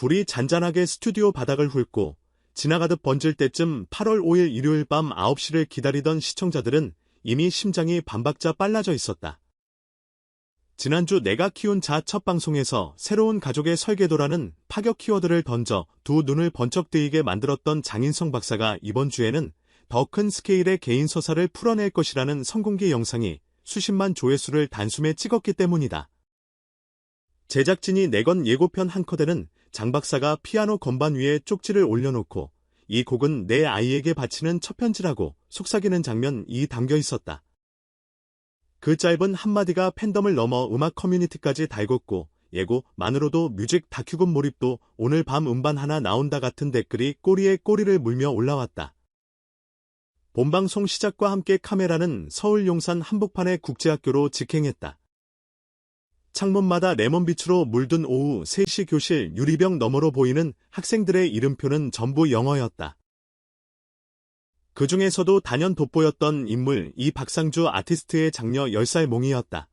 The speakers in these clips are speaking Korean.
불이 잔잔하게 스튜디오 바닥을 훑고 지나가듯 번질 때쯤 8월 5일 일요일 밤 9시를 기다리던 시청자들은 이미 심장이 반박자 빨라져 있었다. 지난주 내가 키운 자 첫 방송에서 새로운 가족의 설계도라는 파격 키워드를 던져 두 눈을 번쩍 뜨이게 만들었던 장인성 박사가 이번 주에는 더 큰 스케일의 개인 서사를 풀어낼 것이라는 성공기 영상이 수십만 조회수를 단숨에 찍었기 때문이다. 제작진이 내건 예고편 한 컷에는 장 박사가 피아노 건반 위에 쪽지를 올려놓고 이 곡은 내 아이에게 바치는 첫 편지라고 속삭이는 장면이 담겨 있었다. 그 짧은 한마디가 팬덤을 넘어 음악 커뮤니티까지 달궜고 예고만으로도 뮤직 다큐급 몰입도 오늘 밤 음반 하나 나온다 같은 댓글이 꼬리에 꼬리를 물며 올라왔다. 본방송 시작과 함께 카메라는 서울 용산 한복판의 국제학교로 직행했다. 창문마다 레몬빛으로 물든 오후 3시 교실 유리병 너머로 보이는 학생들의 이름표는 전부 영어였다. 그 중에서도 단연 돋보였던 인물 이 박상주 아티스트의 장녀 10살 몽이었다.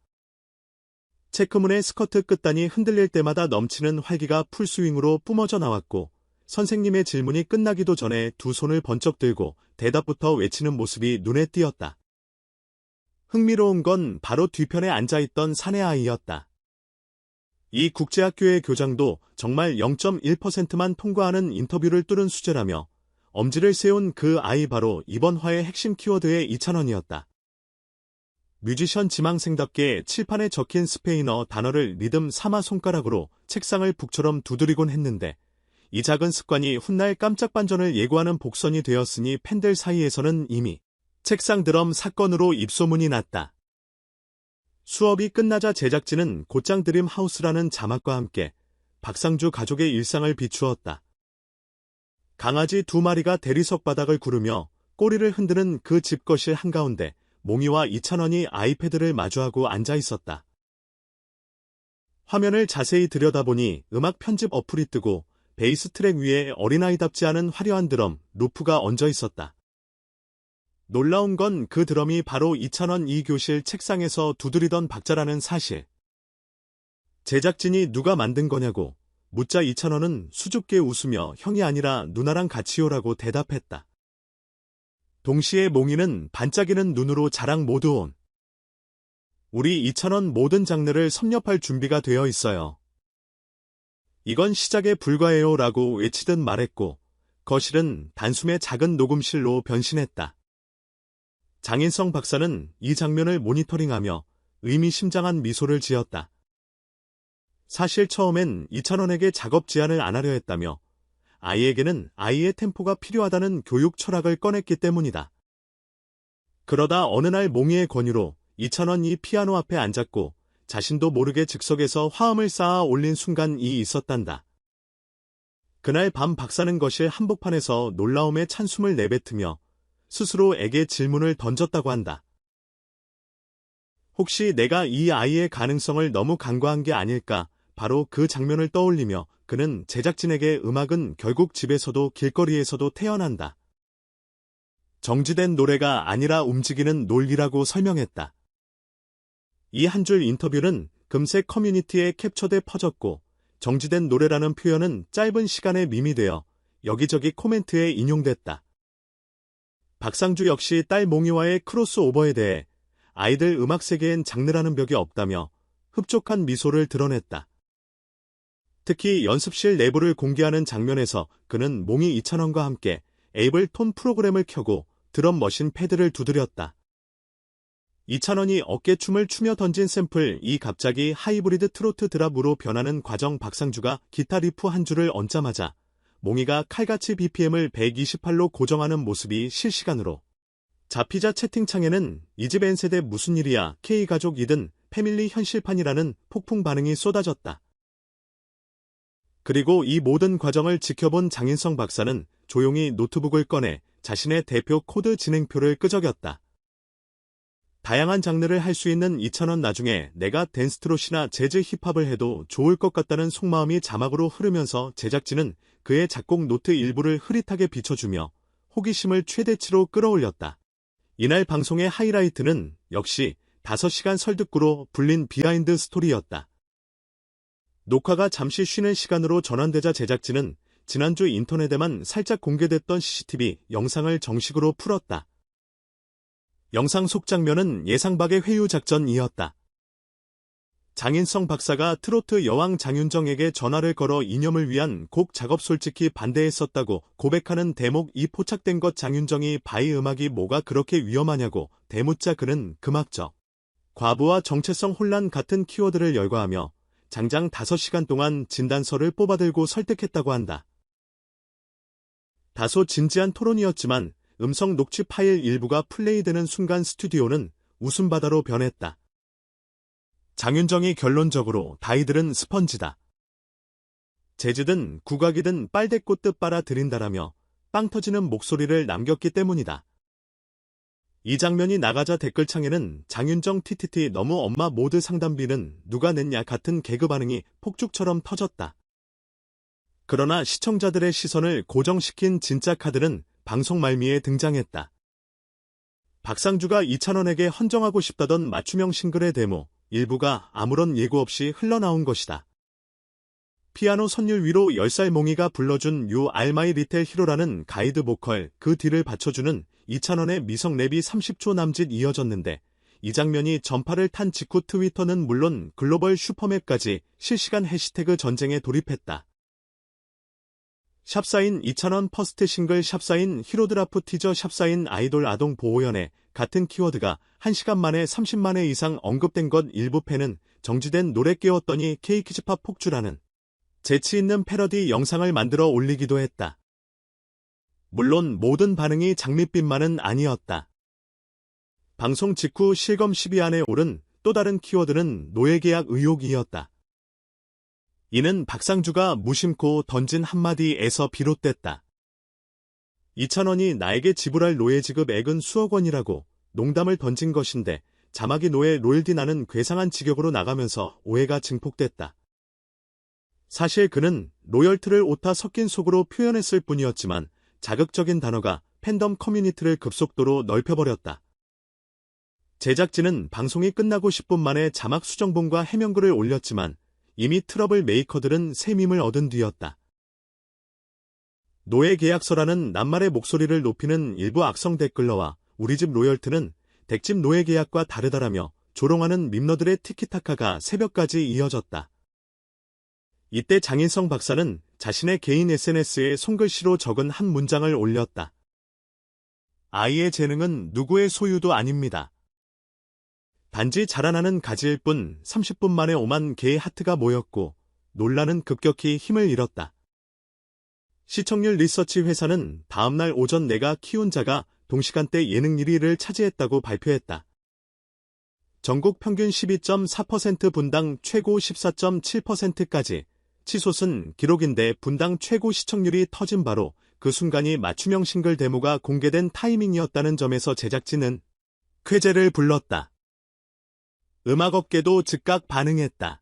체크문의 스커트 끝단이 흔들릴 때마다 넘치는 활기가 풀스윙으로 뿜어져 나왔고 선생님의 질문이 끝나기도 전에 두 손을 번쩍 들고 대답부터 외치는 모습이 눈에 띄었다. 흥미로운 건 바로 뒤편에 앉아있던 사내 아이였다. 이 국제학교의 교장도 정말 0.1%만 통과하는 인터뷰를 뚫은 수제라며 엄지를 세운 그 아이 바로 이번 화의 핵심 키워드의 이찬원이었다. 뮤지션 지망생답게 칠판에 적힌 스페인어 단어를 리듬 삼아 손가락으로 책상을 북처럼 두드리곤 했는데 이 작은 습관이 훗날 깜짝 반전을 예고하는 복선이 되었으니 팬들 사이에서는 이미 책상 드럼 사건으로 입소문이 났다. 수업이 끝나자 제작진은 곧장 드림 하우스라는 자막과 함께 박상주 가족의 일상을 비추었다. 강아지 두 마리가 대리석 바닥을 구르며 꼬리를 흔드는 그 집 거실 한가운데 몽이와 이찬원이 아이패드를 마주하고 앉아 있었다. 화면을 자세히 들여다보니 음악 편집 어플이 뜨고 베이스 트랙 위에 어린아이답지 않은 화려한 드럼, 루프가 얹어 있었다. 놀라운 건 그 드럼이 바로 이찬원 2교실 책상에서 두드리던 박자라는 사실. 제작진이 누가 만든 거냐고 묻자 이찬원은 수줍게 웃으며 형이 아니라 누나랑 같이 오라고 대답했다. 동시에 몽이는 반짝이는 눈으로 자랑 모두 온. 우리 이찬원 모든 장르를 섭렵할 준비가 되어 있어요. 이건 시작에 불과해요 라고 외치듯 말했고 거실은 단숨에 작은 녹음실로 변신했다. 장인성 박사는 이 장면을 모니터링하며 의미심장한 미소를 지었다. 사실 처음엔 이찬원에게 작업 제안을 안 하려 했다며 아이에게는 아이의 템포가 필요하다는 교육 철학을 꺼냈기 때문이다. 그러다 어느 날 몽이의 권유로 이찬원이 피아노 앞에 앉았고 자신도 모르게 즉석에서 화음을 쌓아 올린 순간이 있었단다. 그날 밤 박사는 거실 한복판에서 놀라움에 찬숨을 내뱉으며 스스로에게 질문을 던졌다고 한다. 혹시 내가 이 아이의 가능성을 너무 간과한 게 아닐까 바로 그 장면을 떠올리며 그는 제작진에게 음악은 결국 집에서도 길거리에서도 태어난다. 정지된 노래가 아니라 움직이는 논리라고 설명했다. 이 한 줄 인터뷰는 금세 커뮤니티에 캡처돼 퍼졌고 정지된 노래라는 표현은 짧은 시간에 밈이 되어 여기저기 코멘트에 인용됐다. 박상주 역시 딸 몽이와의 크로스오버에 대해 아이들 음악 세계엔 장르라는 벽이 없다며 흡족한 미소를 드러냈다. 특히 연습실 내부를 공개하는 장면에서 그는 몽이 이찬원과 함께 에이블톤 프로그램을 켜고 드럼 머신 패드를 두드렸다. 이찬원이 어깨춤을 추며 던진 샘플 이 갑자기 하이브리드 트로트 드랍으로 변하는 과정 박상주가 기타 리프 한 줄을 얹자마자 몽이가 칼같이 BPM을 128로 고정하는 모습이 실시간으로 자피자 채팅창에는 이집 N세대 무슨 일이야 K가족이든 패밀리 현실판이라는 폭풍 반응이 쏟아졌다. 그리고 이 모든 과정을 지켜본 장인성 박사는 조용히 노트북을 꺼내 자신의 대표 코드 진행표를 끄적였다. 다양한 장르를 할 수 있는 이찬원 나중에 내가 댄스트롯이나 재즈 힙합을 해도 좋을 것 같다는 속마음이 자막으로 흐르면서 제작진은 그의 작곡 노트 일부를 흐릿하게 비춰주며 호기심을 최대치로 끌어올렸다. 이날 방송의 하이라이트는 역시 5시간 설득구로 불린 비하인드 스토리였다. 녹화가 잠시 쉬는 시간으로 전환되자 제작진은 지난주 인터넷에만 살짝 공개됐던 CCTV 영상을 정식으로 풀었다. 영상 속 장면은 예상 밖의 회유 작전이었다. 장인성 박사가 트로트 여왕 장윤정에게 전화를 걸어 이념을 위한 곡 작업 솔직히 반대했었다고 고백하는 대목 이 포착된 것 장윤정이 바이 음악이 뭐가 그렇게 위험하냐고 대묻자 그는 금악적 과부와 정체성 혼란 같은 키워드를 열거하며 장장 5시간 동안 진단서를 뽑아들고 설득했다고 한다. 다소 진지한 토론이었지만 음성 녹취 파일 일부가 플레이되는 순간 스튜디오는 웃음바다로 변했다. 장윤정이 결론적으로 다이들은 스펀지다. 제주든 국악이든 빨대꽃 뜻 빨아 들인다라며 빵 터지는 목소리를 남겼기 때문이다. 이 장면이 나가자 댓글창에는 장윤정 TTT 너무 엄마 모드 상담비는 누가 냈냐 같은 개그 반응이 폭죽처럼 터졌다. 그러나 시청자들의 시선을 고정시킨 진짜 카드는 방송 말미에 등장했다. 박상주가 이찬원에게 헌정하고 싶다던 맞춤형 싱글의 데모 일부가 아무런 예고 없이 흘러나온 것이다. 피아노 선율 위로 10살 몽이가 불러준 유 알마이 리텔 히로라는 가이드 보컬 그 뒤를 받쳐주는 이찬원의 미성 랩이 30초 남짓 이어졌는데 이 장면이 전파를 탄 직후 트위터는 물론 글로벌 슈퍼맵까지 실시간 해시태그 전쟁에 돌입했다. 샵사인 2,000원 퍼스트 싱글 샵사인 히로드라프 티저 샵사인 아이돌 아동 보호연애 같은 키워드가 1시간 만에 30만 회 이상 언급된 것 일부 팬은 정지된 노래 깨웠더니 케이키즈팝 폭주라는 재치 있는 패러디 영상을 만들어 올리기도 했다. 물론 모든 반응이 장밋빛만은 아니었다. 방송 직후 실검 10위 안에 오른 또 다른 키워드는 노예계약 의혹이었다. 이는 박상주가 무심코 던진 한마디에서 비롯됐다. 2천원이 나에게 지불할 노예 지급액은 수억 원이라고 농담을 던진 것인데 자막이 노예 로열디 나는 괴상한 직역으로 나가면서 오해가 증폭됐다. 사실 그는 로열트를 오타 섞인 속으로 표현했을 뿐이었지만 자극적인 단어가 팬덤 커뮤니티를 급속도로 넓혀버렸다. 제작진은 방송이 끝나고 10분 만에 자막 수정본과 해명글을 올렸지만 이미 트러블 메이커들은 세밈을 얻은 뒤였다. 노예 계약서라는 낱말의 목소리를 높이는 일부 악성 댓글러와 우리집 로열트는 댁집 노예 계약과 다르다라며 조롱하는 밈러들의 티키타카가 새벽까지 이어졌다. 이때 장인성 박사는 자신의 개인 SNS에 손글씨로 적은 한 문장을 올렸다. 아이의 재능은 누구의 소유도 아닙니다. 단지 자라나는 가지일 뿐 30분 만에 5만 개의 하트가 모였고 논란은 급격히 힘을 잃었다. 시청률 리서치 회사는 다음날 오전 내가 키운 자가 동시간대 예능 1위를 차지했다고 발표했다. 전국 평균 12.4% 분당 최고 14.7%까지 치솟은 기록인데 분당 최고 시청률이 터진 바로 그 순간이 맞춤형 싱글 데모가 공개된 타이밍이었다는 점에서 제작진은 쾌재를 불렀다. 음악업계도 즉각 반응했다.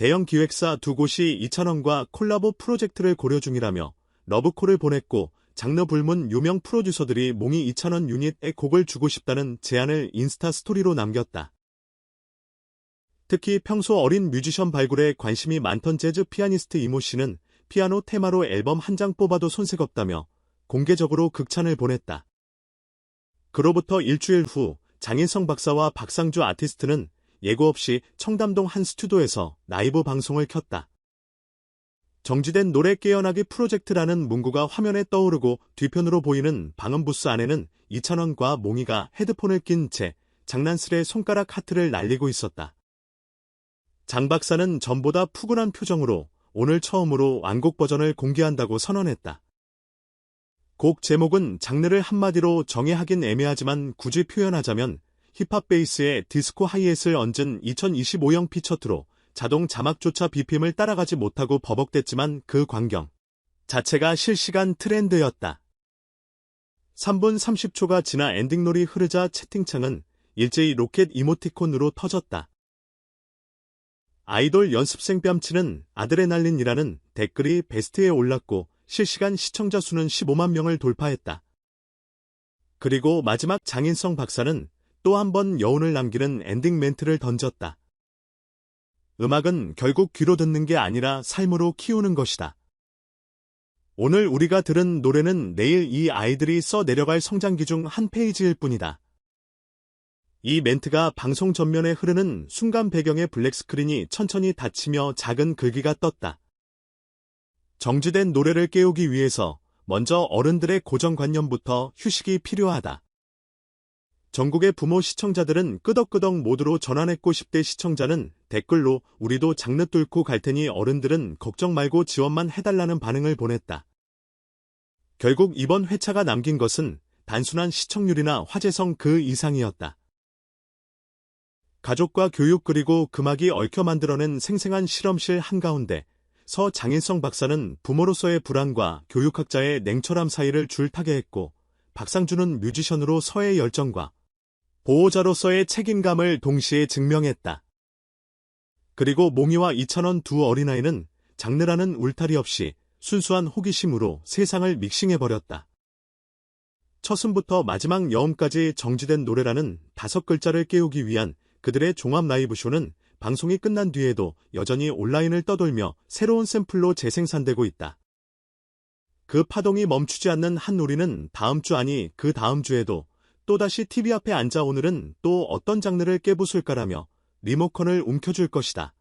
대형 기획사 두 곳이 이찬원과 콜라보 프로젝트를 고려 중이라며 러브콜을 보냈고 장르 불문 유명 프로듀서들이 몽이 이찬원 유닛에 곡을 주고 싶다는 제안을 인스타 스토리로 남겼다. 특히 평소 어린 뮤지션 발굴에 관심이 많던 재즈 피아니스트 이모 씨는 피아노 테마로 앨범 한 장 뽑아도 손색 없다며 공개적으로 극찬을 보냈다. 그로부터 일주일 후 장인성 박사와 박상주 아티스트는 예고 없이 청담동 한 스튜디오에서 라이브 방송을 켰다. 정지된 노래 깨어나기 프로젝트라는 문구가 화면에 떠오르고 뒤편으로 보이는 방음 부스 안에는 이찬원과 몽이가 헤드폰을 낀 채 장난스레 손가락 하트를 날리고 있었다. 장 박사는 전보다 푸근한 표정으로 오늘 처음으로 완곡 버전을 공개한다고 선언했다. 곡 제목은 장르를 한마디로 정의하긴 애매하지만 굳이 표현하자면 힙합 베이스에 디스코 하이햇을 얹은 2025형 피처트로 자동 자막조차 BPM을 따라가지 못하고 버벅댔지만 그 광경 자체가 실시간 트렌드였다. 3분 30초가 지나 엔딩놀이 흐르자 채팅창은 일제히 로켓 이모티콘으로 터졌다. 아이돌 연습생 뺨치는 아드레날린이라는 댓글이 베스트에 올랐고 실시간 시청자 수는 15만 명을 돌파했다. 그리고 마지막 장인성 박사는 또 한 번 여운을 남기는 엔딩 멘트를 던졌다. 음악은 결국 귀로 듣는 게 아니라 삶으로 키우는 것이다. 오늘 우리가 들은 노래는 내일 이 아이들이 써 내려갈 성장기 중 한 페이지일 뿐이다. 이 멘트가 방송 전면에 흐르는 순간 배경의 블랙스크린이 천천히 닫히며 작은 글귀가 떴다. 정지된 노래를 깨우기 위해서 먼저 어른들의 고정관념부터 휴식이 필요하다. 전국의 부모 시청자들은 끄덕끄덕 모드로 전환했고 10대 시청자는 댓글로 우리도 장르 뚫고 갈 테니 어른들은 걱정 말고 지원만 해달라는 반응을 보냈다. 결국 이번 회차가 남긴 것은 단순한 시청률이나 화제성 그 이상이었다. 가족과 교육 그리고 금악이 얽혀 만들어낸 생생한 실험실 한가운데 서 장일성 박사는 부모로서의 불안과 교육학자의 냉철함 사이를 줄타게 했고 박상준은 뮤지션으로 서의 열정과 보호자로서의 책임감을 동시에 증명했다. 그리고 몽이와 이찬원 두 어린아이는 장르라는 울타리 없이 순수한 호기심으로 세상을 믹싱해버렸다. 첫음부터 마지막 여음까지 정지된 노래라는 다섯 글자를 깨우기 위한 그들의 종합 라이브쇼는 방송이 끝난 뒤에도 여전히 온라인을 떠돌며 새로운 샘플로 재생산되고 있다. 그 파동이 멈추지 않는 한우리는 다음 주 아니 그 다음 주에도 또다시 TV 앞에 앉아 오늘은 또 어떤 장르를 깨부술까라며 리모컨을 움켜줄 것이다.